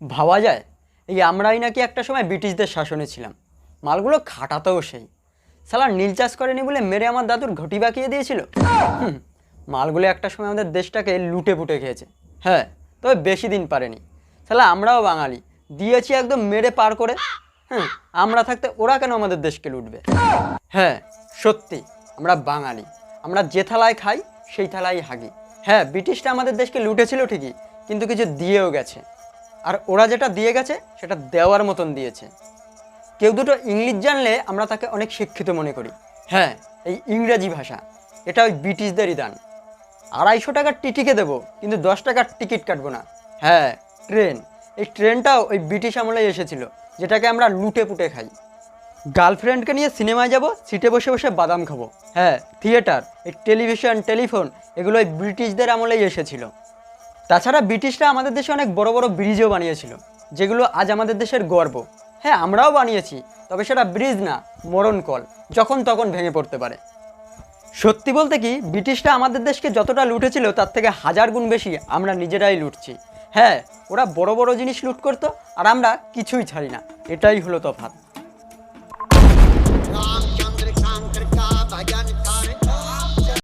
ভাবা যায়? এই আমরাই নাকি একটা সময় ব্রিটিশদের শাসনে ছিলাম। মালগুলো খাটাতেও সেই। সালা নীল চাষ করেনি বলে মেরে আমার দাদুর ঘটি বাকিয়ে দিয়েছিল? মালগুলো একটা সময় আমাদের দেশটাকে লুটে পুটে খেয়েছে। হ্যাঁ তবে বেশি দিন পারেনি। সালা আমরাও বাঙালি। দিয়েছি একদম মেরে পার করে। হ্যাঁ আমরা থাকতে ওরা কেন আমাদের দেশকে লুটবে? হ্যাঁ সত্যি, আমরা বাঙালি। আমরা যে থালায় খাই, সেই থালায় হাগি। হ্যাঁ ব্রিটিশরা আমাদের দেশকে লুটেছিল ঠিকই, কিন্তু কিছু দিয়েও গেছে। আর ওরা যেটা দিয়ে গেছে সেটা দেওয়ার মতন দিয়েছে। কেউ দুটো ইংলিশ জানলে আমরা তাকে অনেক শিক্ষিত মনে করি। হ্যাঁ। এই ইংরেজি ভাষা এটা ওই ব্রিটিশদেরই দান। আড়াইশো টাকার টিটিকে দেবো কিন্তু দশ টাকার টিকিট কাটবো না। হ্যাঁ। ট্রেন এই ট্রেনটাও ওই ব্রিটিশ আমলেই এসেছিল যেটাকে আমরা লুটে পুটে খাই। গার্লফ্রেন্ডকে নিয়ে সিনেমায় যাব সিটে বসে বসে বাদাম খাব। হ্যাঁ। থিয়েটার এই টেলিভিশন টেলিফোন এগুলো ওই ব্রিটিশদের আমলেই এসেছিল। তাছাড়া ব্রিটিশরা আমাদের দেশে অনেক বড় বড় ব্রিজও বানিয়েছিল, যেগুলো আজ আমাদের দেশের গর্ব। হ্যাঁ আমরাও বানিয়েছি, তবে সেটা ব্রিজ না, মরণ কল, যখন তখন ভেঙে পড়তে পারে। সত্যি বলতে কি, ব্রিটিশরা আমাদের দেশকে যতটা লুটেছিল, তার থেকে হাজার গুণ বেশি আমরা নিজেরাই লুটছি। হ্যাঁ ওরা বড় বড় জিনিস লুট করতো, আর আমরা কিছুই ছাড়ি না এটাই হলো তফাৎ।